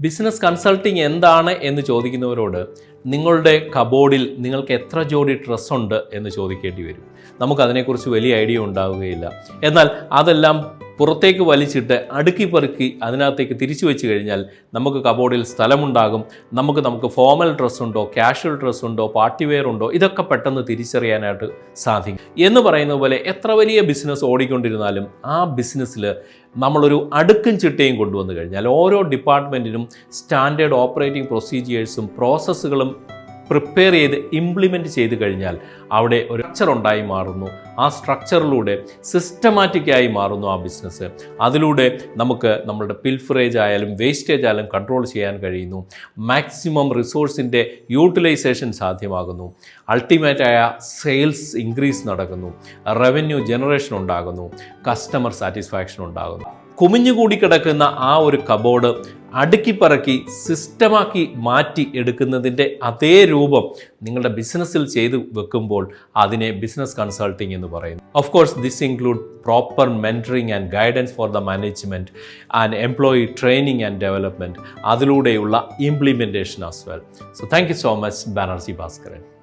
Business consulting എന്താണ് എന്ന് ചോദിക്കുന്നവരോട് നിങ്ങളുടെ കബോർഡിൽ നിങ്ങൾക്ക് എത്ര ജോഡി ഡ്രസ്സ് ഉണ്ട് എന്ന് ചോദിക്കേണ്ടി വരും. നമുക്കതിനെക്കുറിച്ച് വലിയ ഐഡിയ ഉണ്ടാവുകയില്ല. എന്നാൽ അതെല്ലാം പുറത്തേക്ക് വലിച്ചിട്ട് അടുക്കി പെറുക്കി അതിനകത്തേക്ക് തിരിച്ചു വെച്ച് കഴിഞ്ഞാൽ നമുക്ക് കബോർഡിൽ സ്ഥലമുണ്ടാകും. നമുക്ക് നമുക്ക് ഫോമൽ ഡ്രസ്സുണ്ടോ ക്യാഷ്വൽ ഡ്രസ്സുണ്ടോ പാർട്ടി വെയർ ഉണ്ടോ ഇതൊക്കെ പെട്ടെന്ന് തിരിച്ചറിയാനായിട്ട് സാധിക്കും. എന്ന് പറയുന്ന പോലെ എത്ര വലിയ ബിസിനസ് ഓടിക്കൊണ്ടിരുന്നാലും ആ ബിസിനസ്സിൽ നമ്മളൊരു അടുക്കും ചിട്ടയും കൊണ്ടുവന്നു കഴിഞ്ഞാൽ ഓരോ ഡിപ്പാർട്ട്മെന്റിനും സ്റ്റാൻഡേർഡ് ഓപ്പറേറ്റിംഗ് പ്രൊസീജിയേഴ്സും പ്രോസസ്സുകളും പ്രിപ്പയർ ചെയ്ത് ഇംപ്ലിമെന്റ് ചെയ്ത് കഴിഞ്ഞാൽ അവിടെ ഒരു സ്ട്രക്ചർ ഉണ്ടായി മാറുന്നു. ആ സ്ട്രക്ചറിലൂടെ സിസ്റ്റമാറ്റിക്കായി മാറുന്നു ആ ബിസിനസ് അതിലൂടെ നമുക്ക് നമ്മളുടെ പിൽഫറേജ് ആയാലും വേസ്റ്റേജ് ആയാലും കൺട്രോൾ ചെയ്യാൻ കഴിയുന്നു. മാക്സിമം റിസോഴ്സിന്റെ യൂട്ടിലൈസേഷൻ സാധ്യമാകുന്നു. അൾട്ടിമേറ്റായ സെയിൽസ് ഇൻക്രീസ് നടക്കുന്നു. റവന്യൂ ജനറേഷൻ ഉണ്ടാകുന്നു. കസ്റ്റമർ സാറ്റിസ്ഫാക്ഷൻ ഉണ്ടാകുന്നു. കുമിഞ്ഞുകൂടി കിടക്കുന്ന ആ ഒരു കബോർഡ് അടുക്കിപ്പറക്കി സിസ്റ്റമാക്കി മാറ്റി എടുക്കുന്നതിന്റെ അതേ രൂപം നിങ്ങളുടെ ബിസിനസ്സിൽ ചെയ്തു വെക്കുമ്പോൾ അതിനെ ബിസിനസ് കൺസൾട്ടിംഗ് എന്ന് പറയുന്നു. Of course this include proper mentoring and guidance for the management and employee training and development അതിലൂടെയുള്ള implementation as well so thank you so much Banerjee Bhaskaran